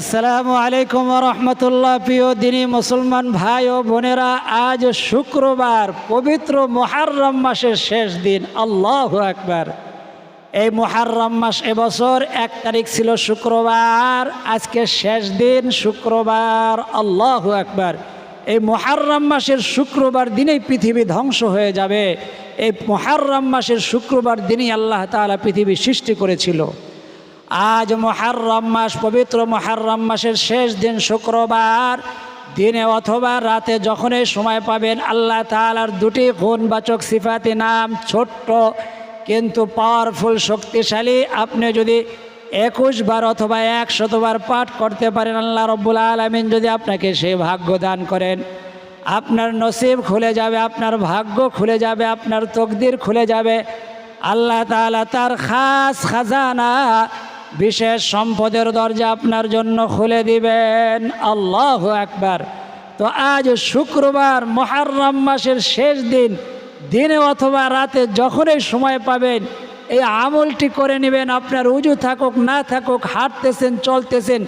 আসসালামু আলাইকুম রহমতুল্লাহ। প্রিয় দিনী মুসলমান ভাই ও বোনেরা, আজ শুক্রবার, পবিত্র মোহাররম মাসের শেষ দিন। আল্লাহ একবার এই মোহাররম মাস এবছর এক তারিখ ছিল শুক্রবার, আজকে শেষ দিন শুক্রবার। আল্লাহ একবার এই মোহাররম মাসের শুক্রবার দিনেই পৃথিবী ধ্বংস হয়ে যাবে। এই মোহাররম মাসের শুক্রবার দিনই আল্লাহ তাআলা পৃথিবী সৃষ্টি করেছিল। আজ মহারম মাস, পবিত্র মহারম মাসের শেষ দিন শুক্রবার। দিনে অথবা রাতে যখনই সময় পাবেন, আল্লাহ তালার দুটি গুণবাচক সিফাতি নাম ছোট্ট কিন্তু পাওয়ারফুল শক্তিশালী। আপনি যদি একুশ বার অথবা একশতবার পাঠ করতে পারেন, আল্লাহ রব্বুল আলমিন যদি আপনাকে সেই ভাগ্য দান করেন, আপনার নসিব খুলে যাবে, আপনার ভাগ্য খুলে যাবে, আপনার তকদির খুলে যাবে। আল্লাহ তাআলা তার খাস খাজানা বিশেষ সম্পদের দরজা আপনার জন্য খুলে দিবেন। আল্লাহ একবার তো আজ শুক্রবার মহারম মাসের শেষ দিন, দিনে অথবা রাতে যখনই সময় পাবেন, এই আমলটি করে নেবেন। আপনার উজু থাকুক, না থাকুক, হাঁটতেছেন, চলতেছেন,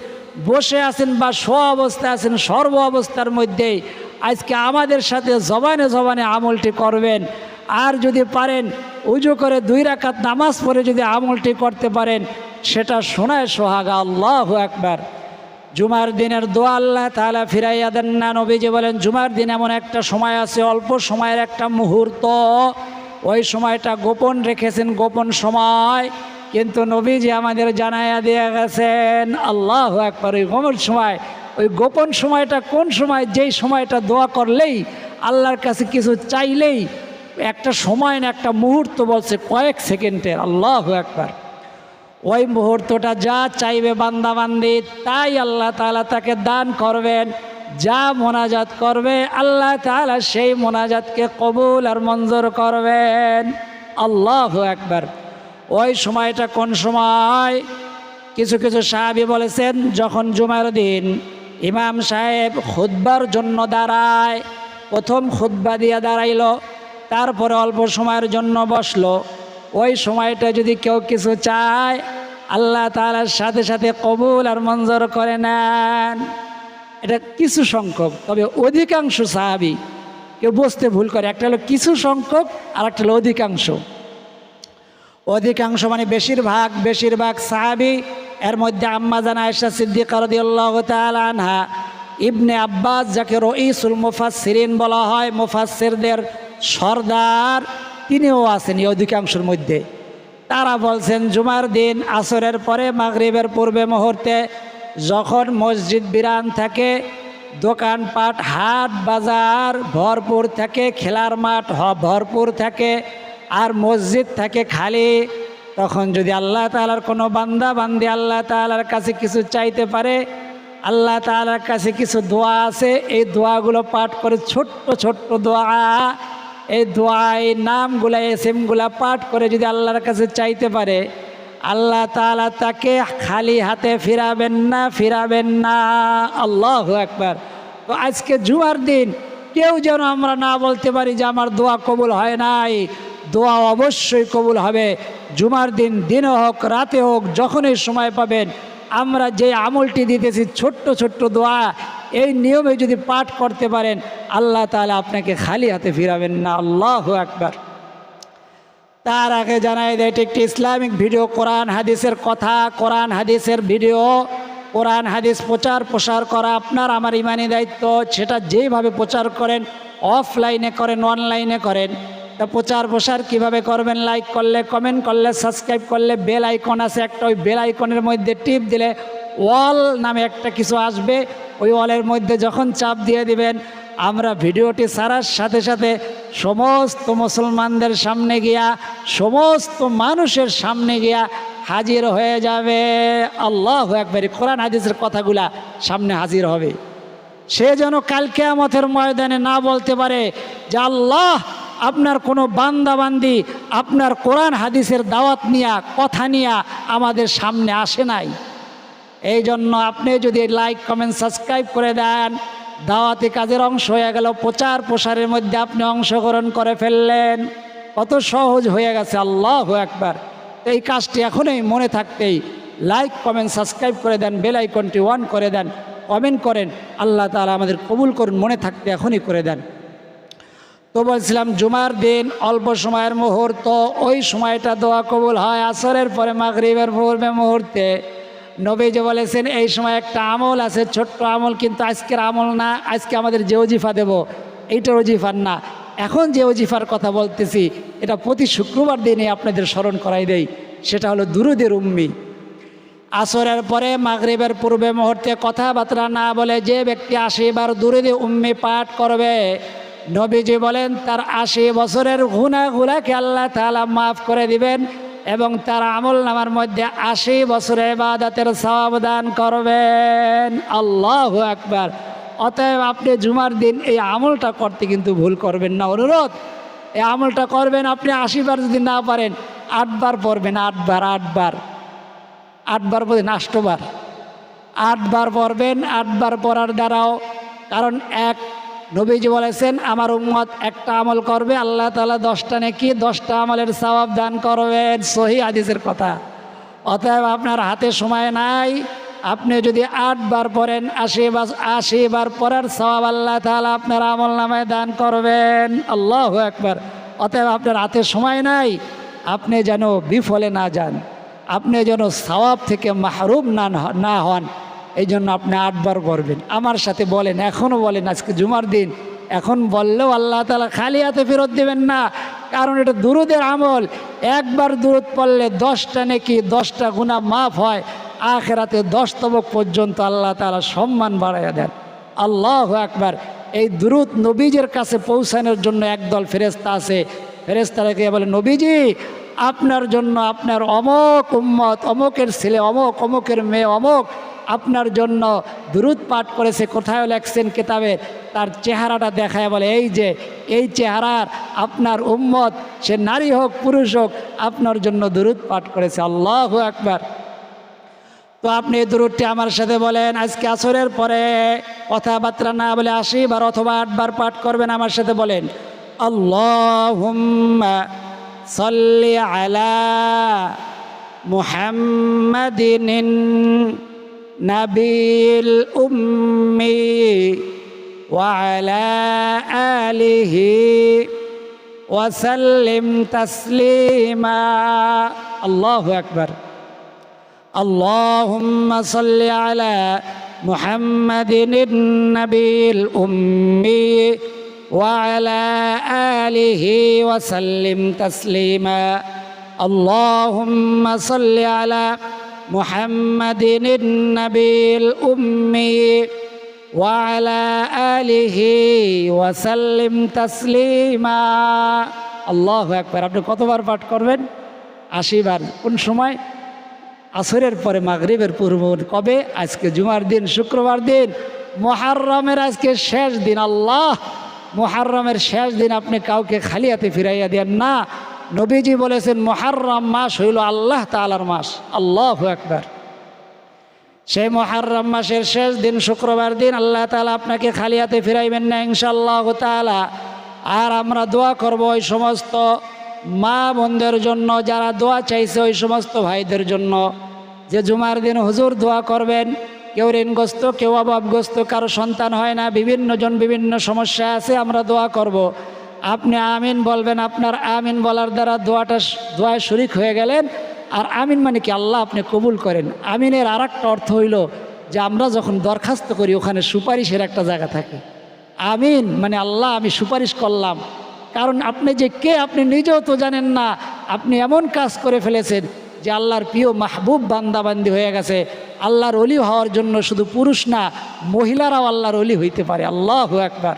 বসে আছেন বা স্ব অবস্থায় আছেন, সর্ব অবস্থার মধ্যেই আজকে আমাদের সাথে জবানে জবানে আমলটি করবেন। আর যদি পারেন, উজু করে দুই রাকাত নামাজ পড়ে যদি আমলটি করতে পারেন, সেটা শোনায় সোহাগা আল্লাহ একবার জুমার দিনের দোয়া আল্লাহ তাহলে ফিরাইয়া দেন না, নবীজি বলেন, জুমার দিন এমন একটা সময় আছে, অল্প সময়ের একটা মুহূর্ত। ওই সময়টা গোপন রেখেছেন, গোপন সময়। কিন্তু নবীজি আমাদের জানাইয়া দিয়ে গেছেন, আল্লাহ একবার ওই গোপন সময়। ওই গোপন সময়টা কোন সময়? যেই সময়টা দোয়া করলেই, আল্লাহর কাছে কিছু চাইলেই একটা সময় না, একটা মুহূর্ত বলছে, কয়েক সেকেন্ডের, আল্লাহ একবার ওই মুহূর্তটা যা চাইবে বান্দাবান্দি তাই আল্লাহ তাআলা তাকে দান করবেন। যা মোনাজাত করবে, আল্লাহ তাআলা সেই মোনাজাতকে কবুল আর মঞ্জুর করবেন। আল্লাহ একবার ওই সময়টা কোন সময়? কিছু কিছু সাহাবি বলেছেন, যখন জুমার দিন ইমাম সাহেব খুদ্বার জন্য দাঁড়ায়, প্রথম খুদ্া দিয়ে দাঁড়াইলো। তারপরে অল্প সময়ের জন্য বসল। ওই সময়টা যদি কেউ কিছু চায়, আল্লাহ তালার সাথে সাথে কবুল আর মঞ্জুর করে নেন। এটা কিছু সংখ্যক, তবে অধিকাংশ সাহাবি কেউ বসতে ভুল করে। একটা হলো কিছু সংখ্যক আর একটা হলো অধিকাংশ। অধিকাংশ মানে বেশিরভাগ বেশিরভাগ সাহাবি, এর মধ্যে আম্মা জানা আয়সা সিদ্দিক ইবনে আব্বাস যাকে রইসুল মুফাসসিরিন বলা হয়, মুফাসসিরদের সর্দার, তিনিও আছেন এই অধিকাংশের মধ্যে। তারা বলছেন, জুমার দিন আসরের পরে মাগরিবের পূর্বে মুহূর্তে যখন মসজিদ বিরান থাকে দোকানপাট, হাট বাজার ভরপুর থাকে খেলার মাঠ হ- ভরপুর থাকে আর মসজিদ থাকে খালি, তখন যদি আল্লাহ তালার কোনো বান্দা, বান্দি আল্লাহ তালার কাছে কিছু চাইতে পারে, আল্লাহ তালার কাছে কিছু দোয়া আছে, এই দোয়াগুলো পাঠ করে ছোট্ট ছোট্ট দোয়া এই দোয়া এই নামগুলা, এসএমগুলা পাঠ করে যদি আল্লাহর কাছে চাইতে পারে, আল্লাহ তাআলা তাকে খালি হাতে ফিরাবেন না ফিরাবেন না। আল্লাহ একবার তো আজকে জুয়ার দিন, কেউ যেন আমরা না বলতে পারি যে আমার দোয়া কবুল হয় নাই। দোয়া অবশ্যই কবুল হবে। জুমার দিন দিনে হোক, রাতে হোক, যখনই সময় পাবেন আমরা যে আমলটি দিতেছি, ছোট্ট ছোট্ট দোয়া, এই নিয়মে যদি পাঠ করতে পারেন, আল্লাহ তাহলে আপনাকে খালি হাতে ফিরাবেন না। আল্লাহ একবার তার আগে জানাই দেয়, এটি একটি ইসলামিক ভিডিও, কোরআন, হাদিসের কথা, কোরআন, হাদিসের ভিডিও। কোরআন, হাদিস প্রচার, প্রসার করা আপনার, আমার ইমানি দায়িত্ব। সেটা যেইভাবে প্রচার করেন, অফলাইনে করেন, অনলাইনে করেন তা প্রচার প্রসার কীভাবে করবেন? লাইক করলে কমেন্ট করলে সাবস্ক্রাইব করলে বেল আইকন আছে একটা, ওই বেল আইকনের মধ্যে টিপ দিলে ওয়াল নামে একটা কিছু আসবে। ওই ওয়ালের মধ্যে যখন চাপ দিয়ে দিবেন, আমরা ভিডিওটি ছাড়ার সাথে সাথে সমস্ত মুসলমানদের সামনে গিয়া, সমস্ত মানুষের সামনে গিয়া হাজির হয়ে যাবে। আল্লাহ একবারই কোরআন হাদিসের কথাগুলা সামনে হাজির হবে। সে যেন কালকে আমাদের ময়দানে না বলতে পারে যে, আল্লাহ আপনার কোনো বান্দাবান্দি, আপনার কোরআন হাদিসের দাওয়াত নিয়া, কথা নিয়া আমাদের সামনে আসে নাই। এই জন্য আপনি যদি লাইক কমেন্ট সাবস্ক্রাইব করে দেন, দাওয়াতি কাজের অংশ হয়ে গেল, প্রচার প্রসারের মধ্যে আপনি অংশগ্রহণ করে ফেললেন। কত সহজ হয়ে গেছে, আল্লাহ একবার এই কাজটি এখনই মনে থাকতেই লাইক কমেন্ট সাবস্ক্রাইব করে দেন বেল আইকনটি অন করে দেন কমেন্ট করেন, আল্লাহ তালা আমাদের কবুল করুন, মনে থাকতে এখনই করে দেন। তো বলছিলাম, জুমার দিন অল্প সময়ের মুহূর্ত, ওই সময়টা দোয়া কবুল হয় আসরের পরে মাগরিবের পূর্বে মুহূর্তে। নবীজি বলেছেন, এই সময় একটা আমল আছে, ছোট্ট আমল, কিন্তু আজকের আমল না, আজকে আমাদের যে অজিফা দেব এইটা অজিফার না। এখন যে অজিফার কথা বলতেছি, এটা প্রতি শুক্রবার দিনে আপনাদের স্মরণ করাই দেই, সেটা হলো দুরুদের উম্মি। আসরের পরে মাগরিবের পূর্বে মুহূর্তে কথাবার্তা না বলে যে ব্যক্তি আসে এবার দুরুদে উম্মি পাঠ করবে নবীজি বলেন, তার আশি বছরের গুণাগুলাকে আল্লাহ তাআলা মাফ করে দিবেন এবং তার আমল নামার মধ্যে আশি বছরের বাদাতের সাবধান করবেন। আল্লাহ একবার অতএব আপনি জুমার দিন এই আমলটা করতে কিন্তু ভুল করবেন না, অনুরোধ। এই আমলটা করবেন, আপনি আশিবার যদি না পারেন আটবার পড়বেন আটবার আটবার আটবার বলছেন আষ্টবার আটবার পড়বেন আটবার পড়ার দ্বারাও, কারণ এক নবীজি বলেছেন, আমার উম্মত একটা আমল করবে, আল্লাহ তালা দশটা নাকি, দশটা আমলের সওয়াব দান করবেন। সহি আদিসের কথা। অতএব আপনার হাতে সময় নাই, আপনি যদি আটবার পড়েন, আশি বার আশি বার পড়ার সওয়াব আল্লাহ তালা আপনার আমল নামায় দান করবেন। আল্লাহ একবার অতএব আপনার হাতে সময় নাই, আপনি যেন বিফলে না যান, আপনি যেন সওয়াব থেকে মাহরুম না না হন। এই জন্য আপনি আটবার পড়বেন আমার সাথে বলেন এখনও বলেন, আজকে জুমার দিন। এখন বললেও আল্লাহ তালা খালি হাতে ফেরত দেবেন না। কারণ এটা দুরুদের আমল। একবার দূরত পড়লে দশটা নাকি, দশটা গুণা মাফ হয়। আখেরাতে দশ তবক পর্যন্ত আল্লাহ তালা সম্মান বাড়াইয়া দেন। আল্লাহ একবার এই দুরুদ নবীজের কাছে পৌঁছানোর জন্য একদল ফেরেস্তা আছে। ফেরেস্তারাকে বলে, নবীজি, আপনার জন্য আপনার অমক উম্মত, অমকের ছেলে অমক, অমকের মেয়ে অমক আপনার জন্য দুরুদ পাঠ করেছে কোথায় লেখছেন কেতাবে, তার চেহারাটা দেখায় বলে, এই যে, এই চেহারার আপনার উম্মত, সে নারী হোক, পুরুষ হোক, আপনার জন্য দুরুদ পাঠ করেছে, আল্লাহ একবার তো আপনি এই দুরুদটি আমার সাথে বলেন, আজকে আসরের পরে কথাবার্তা না বলে আশি বার অথবা আটবার পাঠ করবেন আমার সাথে বলেন আল্লাহ সাল্লি আলা মুহাম্মাদিন نبي الأمي وعلى آله وسلم تسليما. الله أكبر. اللهم صل على محمد النبي الأمي وعلى آله وسلم تسليما. اللهم صل على محمد النبي الأمي وعلى آله وسلم تسليما الله أكبر আপনি কতবার পাঠ করবেন আশিবার কোন সময় আসরের পরে মাগরিবের পূর্ব কবে আজকে জুমার দিন শুক্রবার দিন মহারমের আজকে শেষ দিন আল্লাহ মহারমের শেষ দিন আপনি কাউকে খালি হাতে ফিরাইয়া দেন না নবীজি বলেছেন মহারম মাস হইল আল্লাহ তালার মাস, আল্লাহ একবার সেই মহারম মাসের শেষ দিন, শুক্রবার দিন আল্লাহ তালা আপনাকে খালি হাতে ফিরাইবেন না ইনশাল্লাহ তালা আর আমরা দোয়া করব ওই সমস্ত মা বোনদের জন্য, যারা দোয়া চাইছে ওই সমস্ত ভাইদের জন্য। যে জুমার দিন হুজুর দোয়া করবেন, কেউ ঋণগ্রস্ত, কেউ অভাবগ্রস্ত, কারও সন্তান হয় না, বিভিন্ন জন বিভিন্ন সমস্যা আছে, আমরা দোয়া করব। আপনি আমিন বলবেন, আপনার আমিন বলার দ্বারা দোয়াটা দোয়ায় শরিক হয়ে গেলেন। আর আমিন মানে কি? আল্লাহ আপনি কবুল করেন। আমিনের আর অর্থ হইল যে আমরা যখন দরখাস্ত করি, ওখানে সুপারিশের একটা জায়গা থাকে। আমিন মানে আল্লাহ, আমি সুপারিশ করলাম। কারণ আপনি যে কে, আপনি নিজেও তো জানেন না। আপনি এমন কাজ করে ফেলেছেন যে আল্লাহর প্রিয় মাহবুব বান্দাবান্দি হয়ে গেছে। আল্লাহর অলি হওয়ার জন্য শুধু পুরুষ না, মহিলারাও আল্লাহর অলি হইতে পারে। আল্লাহ একবার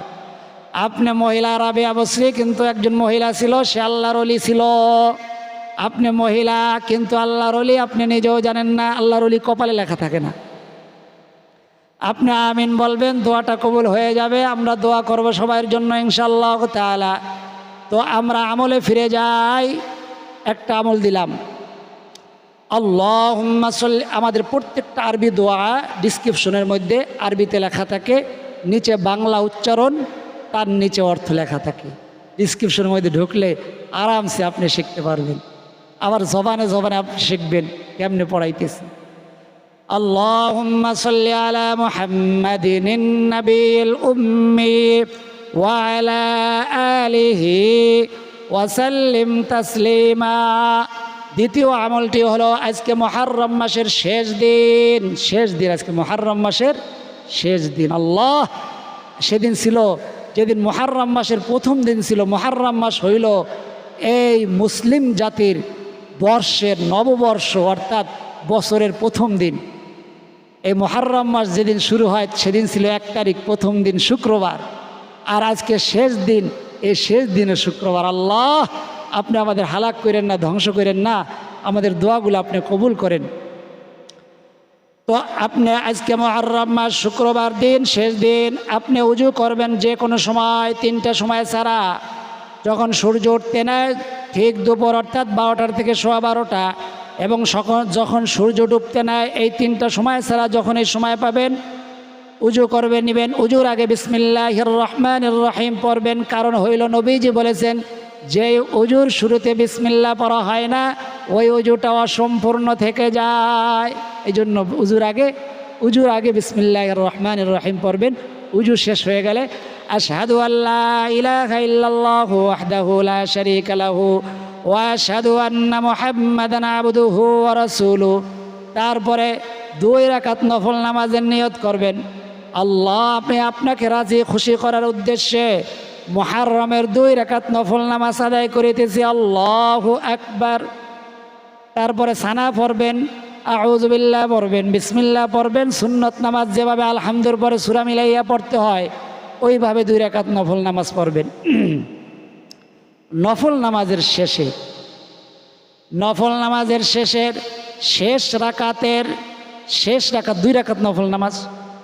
আপনি মহিলা রাবে অবশ্যই কিন্তু একজন মহিলা ছিল, সে আল্লাহর অলি ছিল। আপনি মহিলা কিন্তু আল্লাহর অলি আপনি নিজেও জানেন না, আল্লাহর অলি কপালে লেখা থাকে না। আপনি আমিন বলবেন, দোয়াটা কবুল হয়ে যাবে, আমরা দোয়া করব সবার জন্য ইনশাল্লাহ তালা তো আমরা আমলে ফিরে যাই, একটা আমল দিলাম। আল্লাহ আমাদের প্রত্যেকটা আরবি দোয়া ডিসক্রিপশনের মধ্যে আরবিতে লেখা থাকে, নিচে বাংলা উচ্চারণ তার নিচে অর্থ লেখা থাকে ডিসক্রিপশনের মধ্যে ঢুকলে আরামসে আপনি শিখতে পারবেন আবার জবানে জবানে আপনি শিখবেন কেমনে পড়াইতেছে اللهم صل على محمد النبي الأمي وعلى آله ওয়াসাল্লিম তাসলিমা দ্বিতীয় আমলটি হলো আজকে মহারম মাসের শেষ দিন শেষ দিন আজকে মহারম মাসের শেষ দিন আল্লাহ সেদিন ছিল যেদিন মহারম মাসের প্রথম দিন ছিল মহারম মাস হইল এই মুসলিম জাতির বর্ষের নববর্ষ, অর্থাৎ বছরের প্রথম দিন। এই মহারম মাস যেদিন শুরু হয়, সেদিন ছিল এক তারিখ, প্রথম দিন শুক্রবার। আর আজকে শেষ দিন, এই শেষ দিনে শুক্রবার। আল্লাহ, আপনি আমাদের হালাক করেন না, ধ্বংস করেন না, আমাদের দোয়াগুলো আপনি কবুল করেন। তো আপনি আজকে মহারম মাস শুক্রবার দিন, শেষ দিন, আপনি উজু করবেন যে কোনো সময়, তিনটা সময় ছাড়া। যখন সূর্য উঠতে নেয়, ঠিক দুপুর অর্থাৎ বারোটার থেকে সোয়া বারোটা, এবং যখন সূর্য ডুবতে নেয়, এই তিনটা সময় ছাড়া যখন এই সময় পাবেন, উজু করবে নিবেন। উজুর আগে বিসমিল্লাহ রহমান রহিম পড়বেন, কারণ হইল নবীজি বলেছেন, যে উজুর শুরুতে বিসমিল্লা পড়া হয় না, ওই উজুটা অসম্পূর্ণ থেকে যায়। এই জন্য উজুর আগে উজুর আগে বিসমিল্লাহ রহমান রহিম পড়বেন। উজু শেষ হয়ে গেলে, আশহাদু আল্লাহ ইলাহা ওয়াহদাহু লা শারীকা লাহু ওয়া আন্না মুহাম্মাদান আবদুহু ওয়া রাসূলুহু। তারপরে দুই রাকাত নফল নামাজের নিয়ত করবেন। আল্লাহ, আপনি আপনাকে রাজি, খুশি করার উদ্দেশ্যে মহারমের দুই রেখাত নফল নামাজ আদায় করিতেছি। আল্লাহ একবার তারপরে সানা পড়বেন। আউজবিল্লা পড়বেন বিসমিল্লা পড়বেন, সুন্নত নামাজ যেভাবে আলহামদুর পরে সুরা মিলাইয়া পড়তে হয়, ওইভাবে দুই রেখাত নফল নামাজ পড়বেন। নফল নামাজের শেষে, নফল নামাজের শেষের শেষ রাকাতের, শেষ রাকাত, দুই রাকাত নফল নামাজ,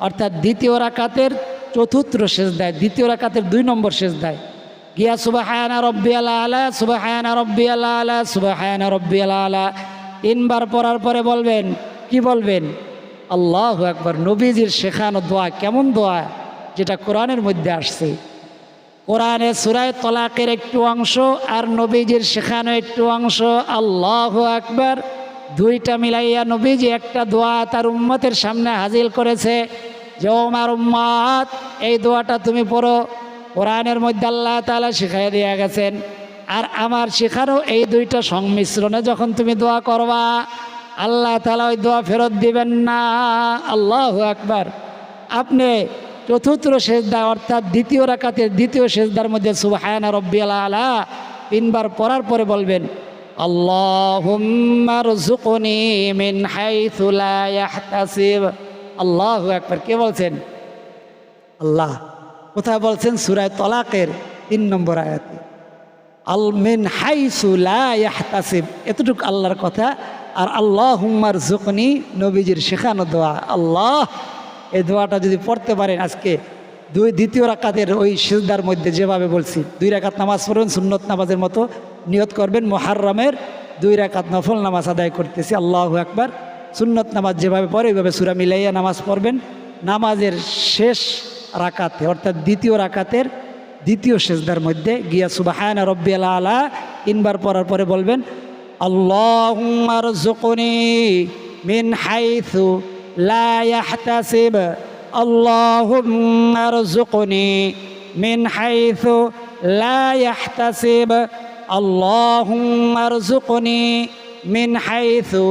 অর্থাৎ দ্বিতীয় রাকাতের চতুর্থ শেষ দেয় দ্বিতীয় রাকাতের দুই নম্বর শেষ দেয় গিয়া সুবাহায়না রব্বি আলা আলা সুবাহায়না রব্বি আলা আলা সুবাহায়না রব্বি আলা আলা তিনবার পড়ার পরে বলবেন, কি বলবেন? আল্লাহ একবার নবীজির শেখানো দোয়া কেমন দোয়া? যেটা কোরআনের মধ্যে আসছে। কোরআনে সুরায় তলাকের একটু অংশ আর নবীজির শেখানো একটু অংশ, আল্লাহ একবার দুইটা মিলাইয়া নবীজি একটা দোয়া তার উম্মতের সামনে হাজির করেছে যে আমার উম্মাত, এই দোয়াটা তুমি পড়ো। কোরআনের মধ্যে আল্লাহ তালা শিখাই দিয়ে গেছেন। আর আমার শেখানো এই দুইটা সংমিশ্রণে যখন তুমি দোয়া করবা, আল্লাহ তালা ওই দোয়া ফেরত দিবেন না। আল্লাহ আকবার। আপনি চতুর্থ সেজদা অর্থাৎ দ্বিতীয় রাকাতের দ্বিতীয় সেজদার মধ্যে সুবাহায়না রব্বি আলা আলা তিনবার পড়ার পরে বলবেন আল্লাহু কে বলছেন? আল্লাহ। কোথায় বলছেন? সুরায় তলাকের তিন নম্বর আয়াতে। আল মিন হাইসু লা ইয়াহতাসিব। এতটুকু আল্লাহর কথা। আর আল্লাহুম্মার জুকনি নবীজির শেখানো দোয়া। আল্লাহ, এই দোয়াটা যদি পড়তে পারেন আজকে, দুই দ্বিতীয় রাকাতের ওই সিজদার মধ্যে যেভাবে বলছি, দুই রাকাত নামাজ পড়বেন সুন্নত নামাজের মতো নিয়ত করবেন, মোহাররমের দুই রাকাত নফল নামাজ আদায় করতেছি, আল্লাহ একবার সুন্নত নামাজ যেভাবে পড়ে, ওইভাবে সুরা মিলাইয়া নামাজ পড়বেন। নামাজের শেষ রাকাতে, অর্থাৎ দ্বিতীয় রাকাতের দ্বিতীয় সেজদার মধ্যে গিয়া সুবাহান রব্বিল আলা, তিনবার পড়ার পরে বলবেন আল্লাহমার জোকনি মিন হাইথু লাহতাসিব আল্লাহমার জোকনি মিন হাইথু লাহতাসিব আল্লাহমার জোকনি মিন হাইথু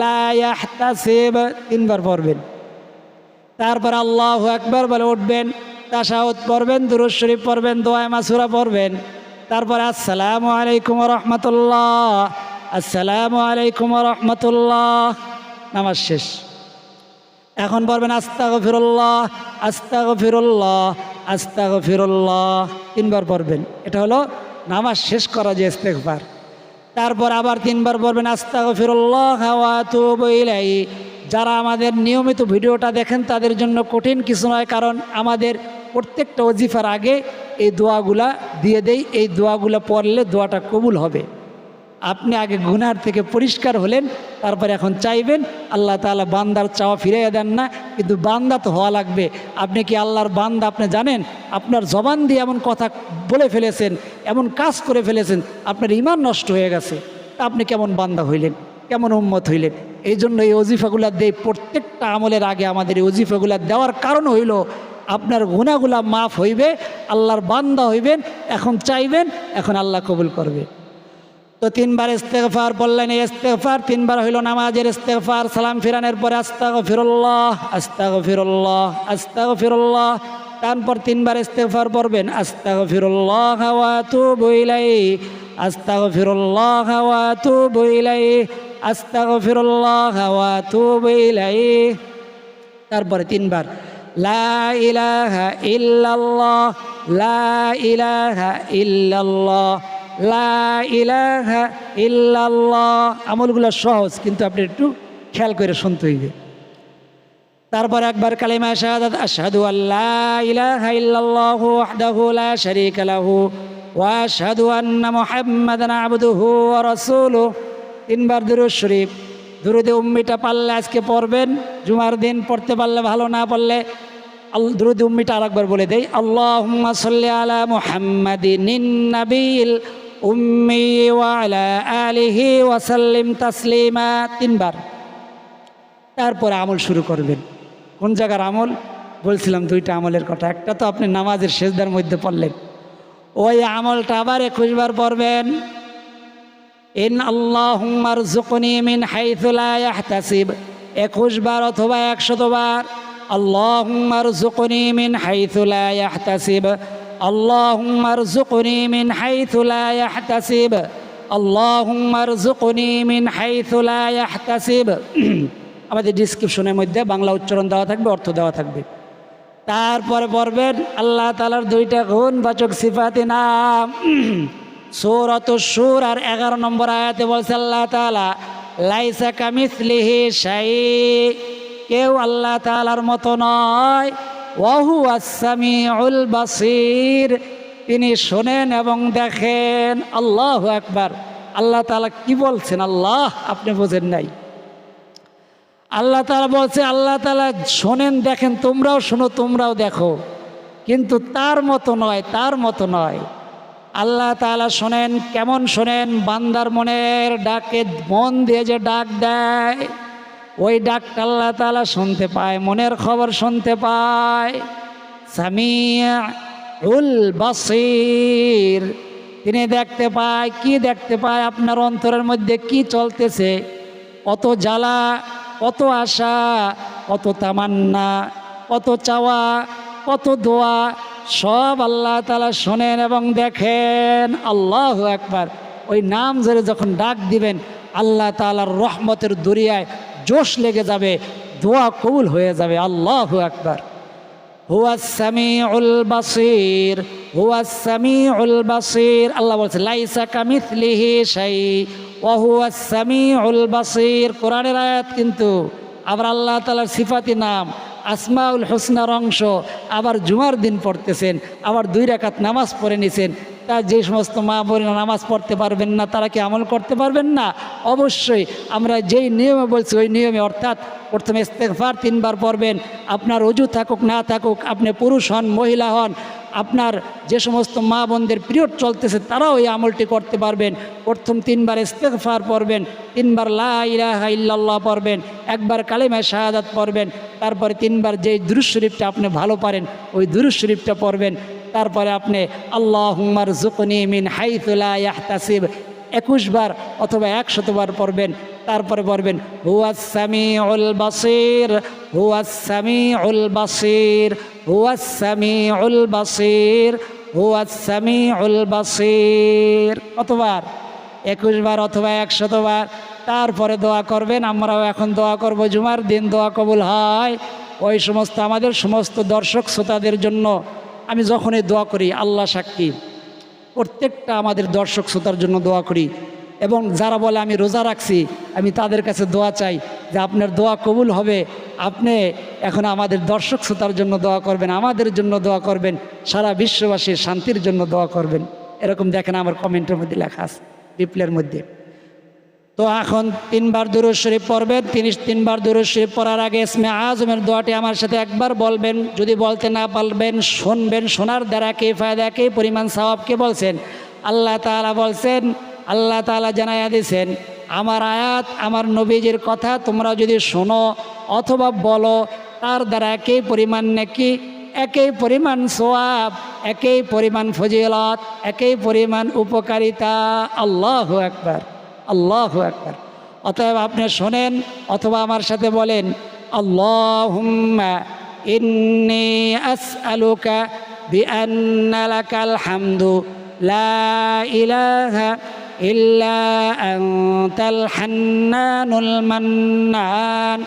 লাহতাসিব তিনবার পড়বেন। তারপর আল্লাহ একবার বলে উঠবেন তাসাউদ পড়বেন, দুরুদ শরীফ পড়বেন দোয়া মাসুরা পড়বেন। তারপর আসসালামু আলাইকুম রহমতুল্লাহ, আসসালামু আলাইকুম রহমতুল্লাহ। নামাজ শেষ। এখন পড়বেন আস্তাগ ফিরুল্লাহ আস্তাগ ফিরুল্লাহ আস্তাগ ফিরুল্লাহ তিনবার পড়বেন। এটা হলো নামাজ শেষ করা যে ইস্তেকবার তারপর আবার তিনবার পড়বেন আস্তাগ ফিরুল্লাহ ইলাই যারা আমাদের নিয়মিত ভিডিওটা দেখেন, তাদের জন্য কঠিন কিছু নয়, কারণ আমাদের প্রত্যেকটা অজিফার আগে এই দোয়াগুলা দিয়ে দেই। এই দোয়াগুলা পড়লে দোয়াটা কবুল হবে। আপনি আগে গুনার থেকে পরিষ্কার হলেন, তারপরে এখন চাইবেন, আল্লাহ তালা বান্দার চাওয়া ফিরাইয়া দেন না, কিন্তু বান্দা তো হওয়া লাগবে। আপনি কি আল্লাহর বান্দা? আপনি জানেন, আপনার জবান দিয়ে এমন কথা বলে ফেলেছেন, এমন কাজ করে ফেলেছেন, আপনার ইমান নষ্ট হয়ে গেছে। আপনি কেমন বান্দা হইলেন, কেমন উম্মত হইলেন? এই জন্য এই অজিফাগুলা দেই প্রত্যেকটা আমলের আগে আমাদের এই অজিফাগুলা দেওয়ার কারণ হইল, আপনার গুণাগুলা মাফ হইবে, আল্লাহর বান্দা হইবেন, এখন চাইবেন, এখন আল্লাহ কবুল করবে। তো তিনবার ইস্তেগফার বললেন, এই ইস্তেগফার তিনবার হইল নামাজের ইস্তেগফার, সালাম ফিরানের পরে আস্তাগ ফিরল্লাহ আস্তাগ ফিরল্লাহ আস্তাগ ফিরল্লাহ তারপর তিনবার ইস্তেগফার পড়বেন আস্তাগ ফিরল্লাহ ওয়া তুবু ইলাইহি আস্তাগ ফিরল্লাহ ওয়া তুবু ইলাইহি আস্তাগ ফিরল্লাহ ওয়া তুবু ইলাইহি। তারপরে তিনবার, লা ইলাহা ইল্লাল্লাহ, লা ইলাহা ইল্লাল্লাহ, লা ইলাহা ইল্লাল্লাহ। আমলগুলো সহজ, কিন্তু আপনি একটু খেয়াল করে শুনতে হইবে। তারপর একবার কালিমা শাহাদাত, আশহাদু আল্লাহ ইলাহা ইল্লাল্লাহু ওয়াহদাহু লা শারীকা লাহু ওয়া আশহাদু আন্না মুহাম্মাদান আবদুহু ওয়া তিনবার দুরূদ শরীফ। দুরুদে উম্মিটা পারলে আজকে পড়বেন, জুমার দিন পড়তে পারলে ভালো, না পড়লে দুরুদে উম্মিটা আরেকবার বলে দেই। আল্লাহুম্মা সাল্লি আলা মুহাম্মাদিন নাবিল উম্মি ওয়া আলা আলিহি ওয়া সাল্লিম তাসলিমা। তিনবার। তারপরে আমল শুরু করবেন। কোন জায়গার আমল? বলছিলাম দুইটা আমলের কথা। একটা তো আপনি নামাজের শেষদার মধ্যে পড়লেন। ওই আমলটা আবার একুশবার পড়বেন। ইন আল্লাহুম্মার জুকনি মিন হাইথুলা ইয়াহতাসিব। একুশ বার অথবা একশতবার আল্লাহুম্মার জুকনি মিন হাইথুলা ইয়াহতাসিব। আল্লাহুম্মার জুকনি মিন হাইথুলা ইয়াহতাসিব। আল্লাহুম্মার জুকনি মিন হাইথুলা ইয়াহতাসিব। আমাদের ডিসক্রিপশনের মধ্যে বাংলা উচ্চারণ দেওয়া থাকবে, অর্থ দেওয়া থাকবে। তারপরে পড়বেন আল্লাহ তালার দুইটা গুণ বাচক সিফাতি নাম। সৌরত সুর আর এগারো নম্বর আয়াতে বলছে আল্লাহ তালা লাইসা কামিসলিহি সাই কেউ আল্লাহ তালার মতো নয়। ওহু আসামি উল বাসির, তিনি শোনেন এবং দেখেন। আল্লাহ একবার আল্লাহ তালা কি বলছেন? আল্লাহ, আপনি বোঝেন নাই। আল্লাহ তালা বলছে, আল্লাহ তালা শোনেন, দেখেন, তোমরাও শোনো, তোমরাও দেখো। কিন্তু তার মতো নয়, তার মতো নয়। আল্লাহ তালা শোনেন, কেমন শোনেন? বান্দার মনের ডাকে মন দিয়ে যে ডাক দেয়, ওই ডাকটা আল্লাহ তালা শুনতে পায়, মনের খবর শুনতে পায়। সামিয়া উল বাসির, তিনি দেখতে পায়, কি দেখতে পায়? আপনার অন্তরের মধ্যে কি চলতেছে? কত জ্বালা, কত আশা, কত তামান্না, কত চাওয়া, কত দোয়া সব আল্লাহ তালা শোনেন এবং দেখেন। আল্লাহ একবার ওই নাম ধরে যখন ডাক দিবেন, আল্লাহ তালার রহমতের দরিয়ায় জোশ লেগে যাবে, দোয়া কবুল হয়ে যাবে। আল্লাহ একবার হুয়া হুয়া সামিউল বাসির। আল্লাহ লাইসা কিন্তু আবার আল্লাহ তালার সিফাতি নাম। আসমাউল হোসনার অংশ। আবার জুমার দিন পড়তেছেন আবার দুই রাকাত নামাজ পড়ে নিছেন। তা যে সমস্ত মা বোনেরা নামাজ পড়তে পারবেন না, তারা কি আমল করতে পারবেন না? অবশ্যই আমরা যেই নিয়মে বলছি, ওই নিয়মে অর্থাৎ প্রথমে ইস্তেকফার তিনবার পড়বেন, আপনার অজু থাকুক, না থাকুক, আপনি পুরুষ হন, মহিলা হন, আপনার যে সমস্ত মা বোনদের পিরিয়ড চলতেছে, তারাও এই আমলটি করতে পারবেন। প্রথম তিনবার ইস্তেকফার পড়বেন, তিনবার লা ইলাহা ইল্লাল্লাহ পড়বেন, একবার কালিমায় শাহাদাত পড়বেন, তারপরে তিনবার যেই দুরুজ শরীফটা আপনি ভালো পারেন, ওই দুরুজ শরীফটা পড়বেন। তারপরে আপনি আল্লাহ হুমার জুকনি মিন হাইতুলা ইয়াহতাসিব একুশ বার অথবা একশতবার পড়বেন, তারপরে পড়বেন হুয়াসামি উল বাসির হুয়াসামি উল বাসির হুয়াসামি উল বাসির হুয়াসামি উল বাসির। কতবার একুশ বার অথবা একশতবার তারপরে দোয়া করবেন, আমরাও এখন দোয়া করব, জুমার দিন দোয়া কবুল হয়। ওই সমস্ত আমাদের সমস্ত দর্শক শ্রোতাদের জন্য আমি যখনই দোয়া করি, আল্লাহ সাক্ষী। প্রত্যেকটা আমাদের দর্শক শ্রোতার জন্য দোয়া করি এবং যারা বলে আমি রোজা রাখছি, আমি তাদের কাছে দোয়া চাই যে আপনার দোয়া কবুল হবে। আপনি এখন আমাদের দর্শক শ্রোতার জন্য দোয়া করবেন, আমাদের জন্য দোয়া করবেন, সারা বিশ্ববাসীর শান্তির জন্য দোয়া করবেন। এরকম দেখেন আমার কমেন্টের মধ্যে লেখা আছে রিপ্লের মধ্যে। তো এখন তিনবার দুরুদ শরীফ পড়বেন তিনি তিনবার দুরুদ শরীফ পড়ার আগে ইসমে আজমের দোয়াটি আমার সাথে একবার বলবেন, যদি বলতে না পারবেন শুনবেন, শোনার দ্বারা কে ফায়দা, কে পরিমাণ সওয়াবকে বলছেন? আল্লাহ তাআলা বলছেন, আল্লাহ তাআলা জানাইয়া দিয়েছেন আমার আয়াত, আমার নবীজির কথা তোমরা যদি শোনো অথবা বলো, তার দ্বারা একই পরিমাণ নাকি, একই পরিমাণ সোয়াব একই পরিমাণ ফজিলত, একই পরিমাণ উপকারিতা। আল্লাহ একবার আল্লাহ একবার অতএব আপনি শোনেন অথবা আমার সাথে বলেন, আল্লাহুম্মা ইন্নি আসআলুকা বিআন্না লাকাল হামদু লা ইলাহা ইল্লা আনতাল হান্নানুল মান্নান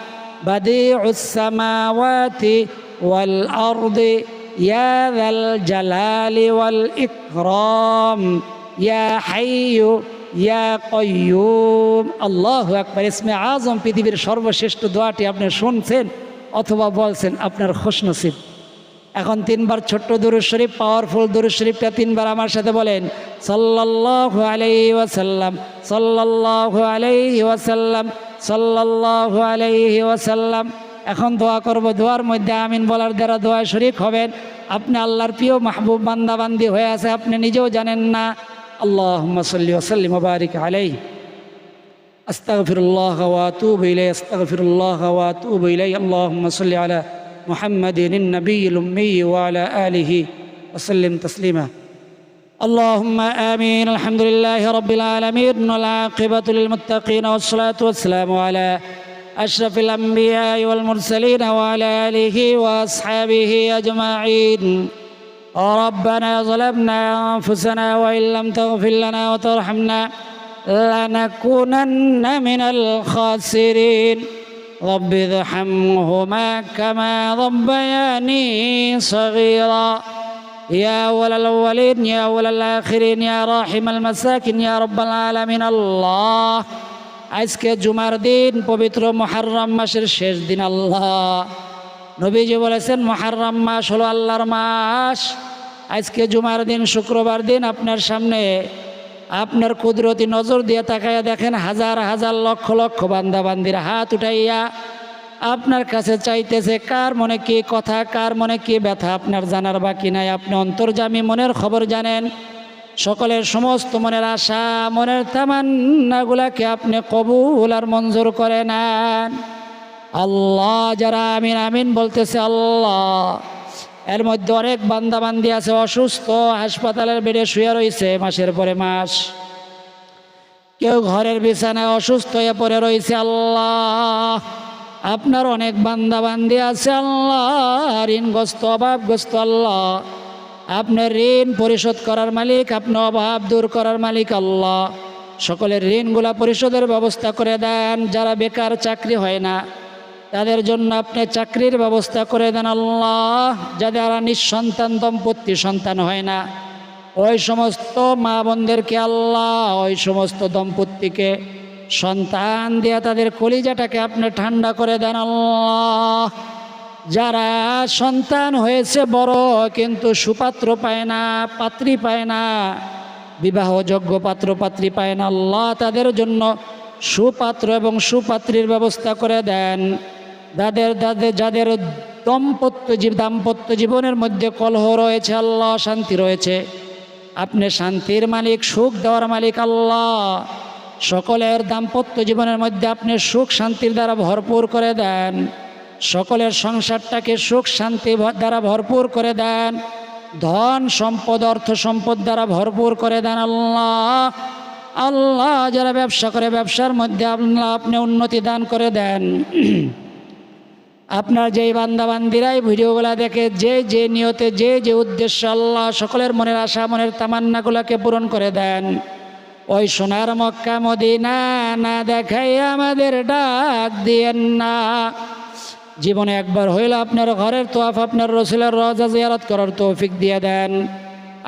বাদিউস সামাওয়াতি ওয়াল আরদি ইয়া যাল জালালি ওয়াল ইকরাম ইয়া হাইয়্যু ইয়া কয়ুম আল্লাহ একবার ইসমে আজম পৃথিবীর সর্বশ্রেষ্ঠ দোয়াটি আপনি শুনছেন অথবা বলছেন, আপনার খুশনসিব। এখন তিনবার ছোট্ট দুরুদ শরীফ পাওয়ারফুল দুরুদ শরীফটা তিনবার আমার সাথে বলেন, সাল্লাল্লাহু আলাইহি ওয়াসাল্লাম, সাল্লাল্লাহু আলাইহি ওয়াসাল্লাম, সাল্লাল্লাহু আলাইহি ওয়াসাল্লাম। এখন দোয়া করব, দোয়ার মধ্যে আমিন বলার দ্বারা দোয়া শরীক হবেন। আপনি আল্লাহর প্রিয় মাহবুব বান্দাবান্দি হয়ে আছে, আপনি নিজেও জানেন না। اللهم صل وسلم وبارك عليه. أستغفر الله وأتوب إليه أستغفر الله وأتوب إليه. اللهم صل على محمد النبي الأمي وعلى آله وسلم تسليما. اللهم آمين. الحمد لله رب العالمين. والعاقبة للمتقين والصلاة والسلام على أشرف الأنبياء والمرسلين وعلى آله وأصحابه أجمعين. ربنا ظلمنا أنفسنا وإن لم تغفر لنا وترحمنا لنكونن من الخاسرين رب ارحمهما كما ربياني صغيرا يا أول الأولين يا أول الآخرين يا راحم المساكين يا رب العالمين الله আজকে জুমার দিন পবিত্র মহারম মাসের শেষ দিন আল্লাহ নবীজি বলেছেন মহারম মাস হলো আল্লাহর মাস আজকে জুমার দিন, শুক্রবার দিন আপনার সামনে আপনার কুদরতি নজর দিয়ে তাকাইয়া দেখেন হাজার হাজার লক্ষ লক্ষ বান্দা বান্দির হাত উঠাইয়া আপনার কাছে চাইতেছে, কার মনে কি কথা, কার মনে কি ব্যথা, আপনার জানার বাকি নাই। আপনি অন্তর্জামী মনের খবর জানেন, সকলের সমস্ত মনের আশা, মনের তামান্নাগুলাকে আপনি কবুল আর মঞ্জুর করে নেন। আল্লাহ যারা আমিন আমিন বলতেছে আল্লাহ। এর মধ্যে অনেক বান্দা বান্দি আছে, অসুস্থ, হাসপাতালের বেডে শুয়ে রয়েছে মাসের পরে মাস। কেউ ঘরের বিছানায় অসুস্থ হয়ে পড়ে রয়েছে, আল্লাহ। আপনার অনেক বান্দা বান্দি আছে, আল্লাহ। ঋণগ্রস্ত, অভাবগ্রস্ত, আল্লাহ। আপনার ঋণ পরিশোধ করার মালিক, আপনার অভাব দূর করার মালিক, আল্লাহ। সকলের ঋণগুলা পরিশোধের ব্যবস্থা করে দেন, যারা বেকার চাকরি হয় না। তাদের জন্য আপনি চাকরির ব্যবস্থা করে দেন আল্লাহ যাদের নিঃসন্তান দম্পতি সন্তান হয় না। ওই সমস্ত মা বোনদেরকে আল্লাহ, ওই সমস্ত দম্পতিকে সন্তান দিয়ে তাদের কলিজাটাকে আপনি ঠান্ডা করে দেন আল্লাহ। যারা সন্তান হয়েছে বড়, কিন্তু সুপাত্র পায় না, পাত্রী পায় না বিবাহ বিবাহযোগ্য পাত্র, পাত্রী পায় না, আল্লাহ তাদের জন্য সুপাত্র এবং সুপাত্রীর ব্যবস্থা করে দেন। যাদের যাদের যাদের দম্পত্য জীব, দাম্পত্য জীবনের মধ্যে কলহ রয়েছে, আল্লাহ শান্তি রয়েছে। আপনি শান্তির মালিক, সুখ দেওয়ার মালিক আল্লাহ। সকলের দাম্পত্য জীবনের মধ্যে আপনি সুখ শান্তির দ্বারা ভরপুর করে দেন। সকলের সংসারটাকে সুখ শান্তি দ্বারা ভরপুর করে দেন। ধন সম্পদ, অর্থ সম্পদ দ্বারা ভরপুর করে দেন আল্লাহ। আল্লাহ যারা ব্যবসা করে, ব্যবসার মধ্যে আল্লাহ আপনি উন্নতি দান করে দেন। আপনার যেই বান্দাবান্দিরাই ভিডিওগুলো দেখে, যে যে নিয়তে, যে যে উদ্দেশ্য আল্লাহ সকলের মনের আশা, মনের তামান্নাগুলোকে পূরণ করে দেন। ওই সোনার মক্কা মদিনা না দেখাই আমাদের ডাক দিয়েন না। জীবনে একবার হইল আপনার ঘরের তোয়াফ, আপনার রসুলের রজা জিয়ারত করার তৌফিক দিয়ে দেন।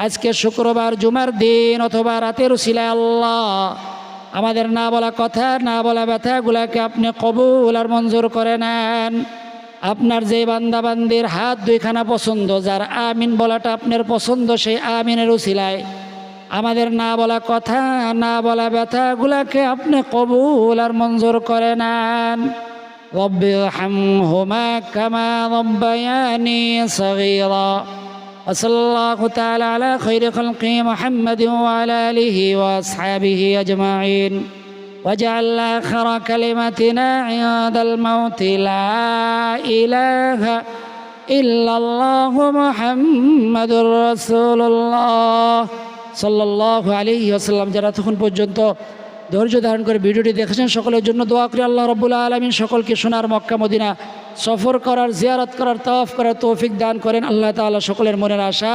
আজকে শুক্রবার জুমার দিন অথবা রাতের উসিলায় আল্লাহ আমাদের না বলা কথা, না বলা ব্যথাগুলাকে আপনি কবুল আর মঞ্জুর করে নেন। আপনার যে বান্দাবান্দির হাত দুইখানা পছন্দ যার আমিন বলাটা আপনার পছন্দ সেই আমিনের উসিলায় আমাদের না বলা কথা না বলা ব্যথাগুলাকে আপনি কবুল আর মঞ্জুর করে নেন رب ارحمهما كما ربياني صغيرا وصلى الله تعالى على خير خلقه محمد وعلى اله واصحابه اجمعين واجعل آخر كلمتنا عند الموت لا إله إلا الله محمد رسول الله সাল্লাহ আলী আসাল্লাম যারা তখন পর্যন্ত ধৈর্য ধারণ করে ভিডিওটি দেখেছেন সকলের জন্য দোয়া করি আল্লাহ রবুল্লা আলমিন সকলকে সোনার মক্কা মদিনা সফর করার জিয়ারত করার তফ করার তৌফিক দান করেন আল্লাহ তাআলা সকলের মনের আশা